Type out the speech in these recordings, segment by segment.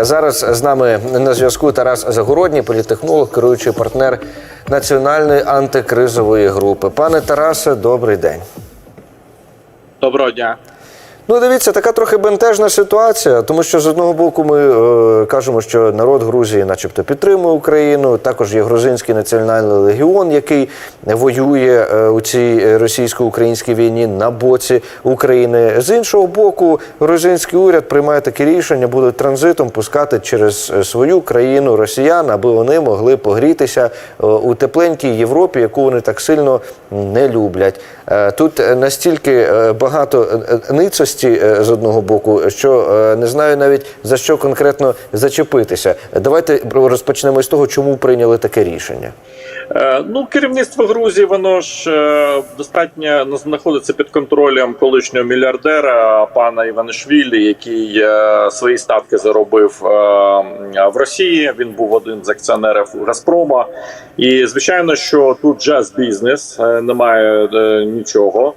Зараз з нами на зв'язку Тарас Загородній, політехнолог, керуючий партнер національної антикризової групи. Пане Тарасе, добрий день. Доброго дня. Ну, дивіться, така трохи бентежна ситуація, тому що з одного боку ми е, кажемо, що народ Грузії, начебто, підтримує Україну. Також є грузинський національний легіон, який воює е, у цій російсько-українській війні на боці України. З іншого боку, грузинський уряд приймає таке рішення, буде транзитом пускати через е, свою країну росіян, аби вони могли погрітися е, у тепленькій Європі, яку вони так сильно не люблять. Е, Тут е, настільки е, багато ницості е, з одного боку, що е, не знаю навіть за що конкретно зачепитися. Давайте розпочнемо з того, чому прийняли таке рішення. Е, Ну, керівництво Грузії, воно ж достатньо знаходиться під контролем колишнього мільярдера пана Іванишвілі, який свої статки заробив в Росії. Він був один з акціонерів Газпрома. І звичайно, що тут джаз бізнес, немає нічого.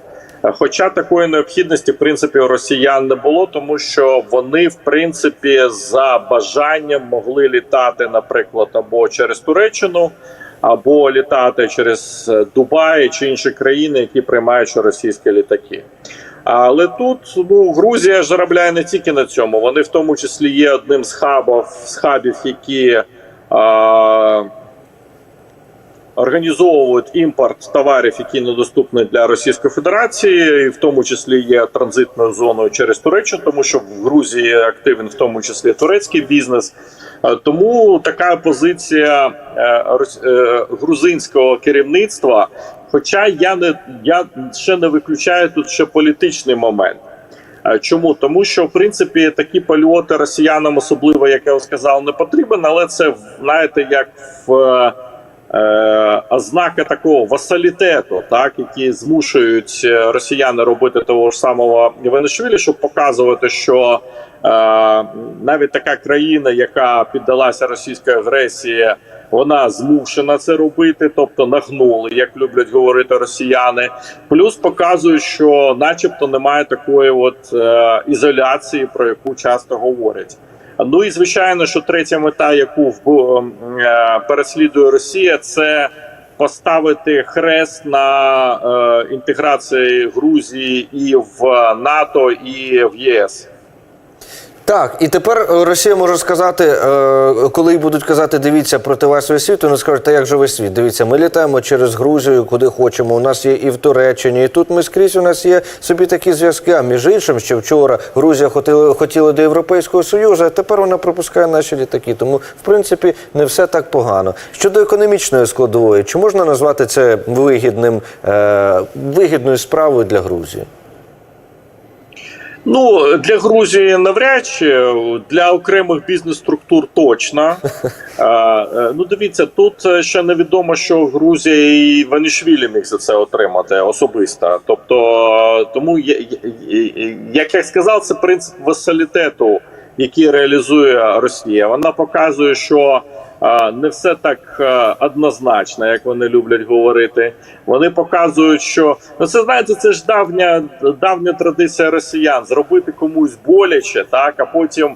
Хоча такої необхідності, в принципі, у росіян не було, тому що вони, в принципі, за бажанням могли літати, наприклад, або через Туреччину, або літати через е, Дубай чи інші країни, які приймають російські літаки. Але тут ну Грузія заробляє не тільки на цьому. Вони в тому числі є одним з хабів, з хабів, які а, організовують імпорт товарів, які недоступні для Російської Федерації, і в тому числі є транзитною зоною через Туреччину, тому що в Грузії активен в тому числі турецький бізнес. Е, Тому така позиція е, е, грузинського керівництва. Хоча я не я ще не виключаю тут ще політичний момент. Чому тому, що в принципі такі польоти росіянам, особливо як я сказав, не потрібен, але це знаєте, як в е, ознака такого васалітету, так які змушують е, росіяни робити того ж самого Іванишвілі, щоб показувати, що е, навіть така країна, яка піддалася російській агресії, вона змушена це робити, тобто нагнули, як люблять говорити росіяни. Плюс показують, що, начебто, немає такої от е, ізоляції, про яку часто говорять. Ну і звичайно, що третя мета, яку в- е, переслідує Росія, це поставити хрест на е, інтеграції Грузії і в НАТО, і в ЄС. Так, і тепер е, Росія може сказати, е, коли будуть казати, дивіться проти вас весь світ, вони скажуть, та як же весь світ? Дивіться, ми літаємо через Грузію, куди хочемо. У нас є і в Туреччині, і тут ми скрізь у нас є собі такі зв'язки. А між іншим, ще вчора Грузія хотіла, хотіла до Європейського Союзу, а тепер вона пропускає наші літаки. Тому, в принципі, не все так погано. Щодо економічної складової, чи можна назвати це вигідним, е, вигідною справою для Грузії? Ну для Грузії навряд чи для окремих бізнес-структур точно. Е, ну дивіться, тут е, ще невідомо, що Грузія і Ванішвілі міг за це отримати особисто. Тобто, тому як я сказав, це принцип васалітету, який реалізує Росія. Вона показує, що не все так е, однозначно, як вони люблять говорити. Вони показують, що ну це знаєте, це ж давня давня традиція росіян зробити комусь боляче, так а потім.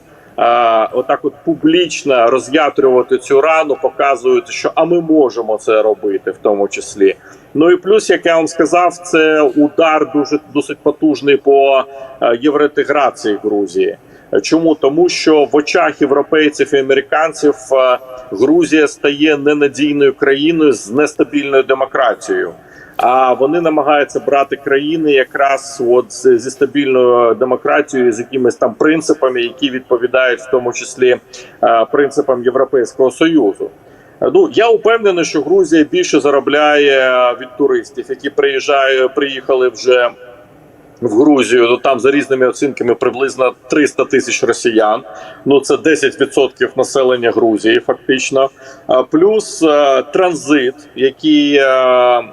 Отак, от публічно роз'ятрювати цю рану, показують, що а ми можемо це робити, в тому числі. Ну і плюс, як я вам сказав, це удар дуже досить потужний по е, євроінтеграції Грузії. Чому тому, що в очах європейців і американців е, Грузія стає ненадійною країною з нестабільною демократією. А вони намагаються брати країни якраз от зі стабільною демократією, з якимись там принципами, які відповідають в тому числі е, принципам Європейського союзу. Е, Ну я упевнений, що Грузія більше заробляє від туристів, які приїжджають, приїхали вже в Грузію. Ну там за різними оцінками приблизно 300 тисяч росіян. Ну це 10% населення Грузії, фактично. Плюс транзит, який е,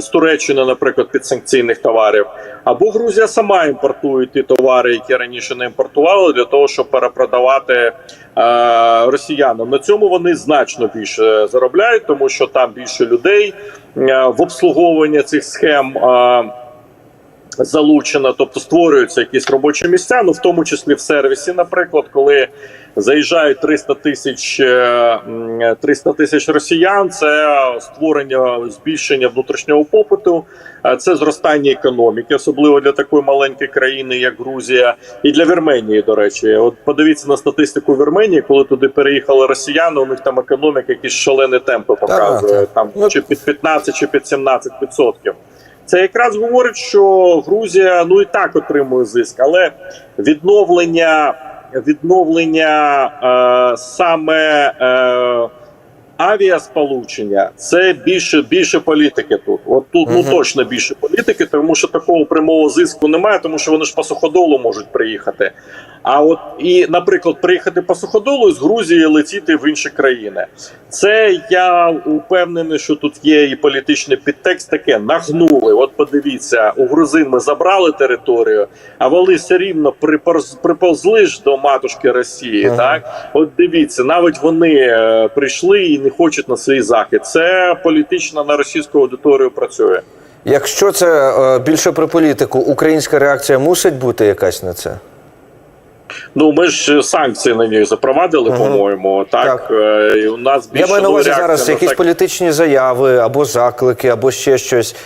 з Туреччини, наприклад, підсанкційних товарів, або Грузія сама імпортує ті товари, які раніше не імпортували, для того, щоб перепродавати е, росіянам. На цьому вони значно більше заробляють, тому що там більше людей е, в обслуговуванні цих схем. Е, залучена, тобто створюються якісь робочі місця, ну в тому числі в сервісі, наприклад, коли заїжджають 300 тисяч е, 300 тисяч росіян, це створення збільшення внутрішнього попиту, е, це зростання економіки, особливо для такої маленької країни, як Грузія, і для Вірменії. До речі, от подивіться на статистику Вірменії, коли туди переїхали росіяни. У них там економіка якісь шалені темпи показує, там Ну, чи під 15, чи під 17 відсотків. Це якраз говорить, що Грузія ну і так отримує зиск, але відновлення відновлення е, саме е, авіасполучення це більше більше політики тут. От тут ну точно більше політики, тому що такого прямого зиску немає, тому що вони ж по суходолу можуть приїхати. А от і, наприклад, приїхати по суходолу з Грузії летіти в інші країни. Це я упевнений, що тут є і політичний підтекст таке. Нагнули. От подивіться, у грузин ми забрали територію, а вони все рівно приповз- приповзли ж до матушки Росії. Ага. Так, от дивіться, навіть вони е, прийшли і не хочуть на свій захід. Це політично на російську аудиторію працює. Якщо це е, більше про політику, українська реакція мусить бути якась на це? Ну ми ж санкції на них запровадили, угу. по-моєму. Так, Так. Е, і у нас більше Я маю на увазі зараз на якісь так- політичні заяви або заклики, або ще щось.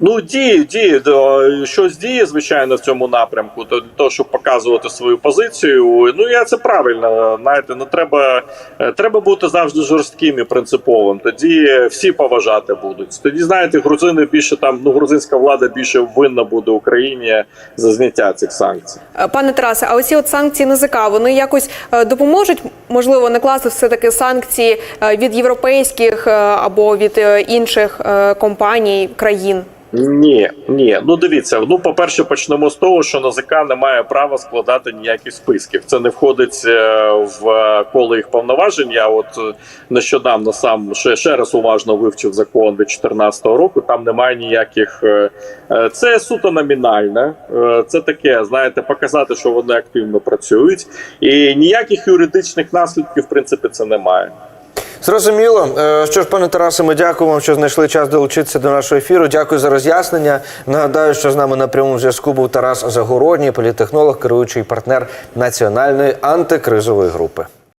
Ну, діє, до- щось діє, звичайно, в цьому напрямку, то для того, щоб показувати свою позицію. Ну, я це правильно. Знаєте, не треба, е, треба бути завжди жорстким і принциповим. Тоді всі поважати будуть. Тоді, знаєте, грузини більше там, ну, грузинська влада більше винна буде Україні за зняття цих санкцій. Е, Пане Тарасе, а оці от санкції НЗК, вони якось е, допоможуть, можливо, накласти все таки санкції від європейських або від інших компаній країн. Ні, ні. Ну дивіться. Ну, по-перше, почнемо з того, що НАЗК не має права складати ніяких списків. Це не входить е, в е, коло їх повноважень. Я от е, нещодавно сам ще, ще раз уважно вивчив закон від 2014 року. Там немає ніяких. Це суто номінальне. Це таке, знаєте, показати, що вони активно працюють, і ніяких юридичних наслідків, в принципі, це немає. Зрозуміло. Е, Що ж, пане Тарасе, ми дякуємо що знайшли час долучитися до нашого ефіру. Дякую за роз'яснення. Нагадаю, що з нами на прямому зв'язку був Тарас Загородній, політехнолог, керуючий партнер національної антикризової групи.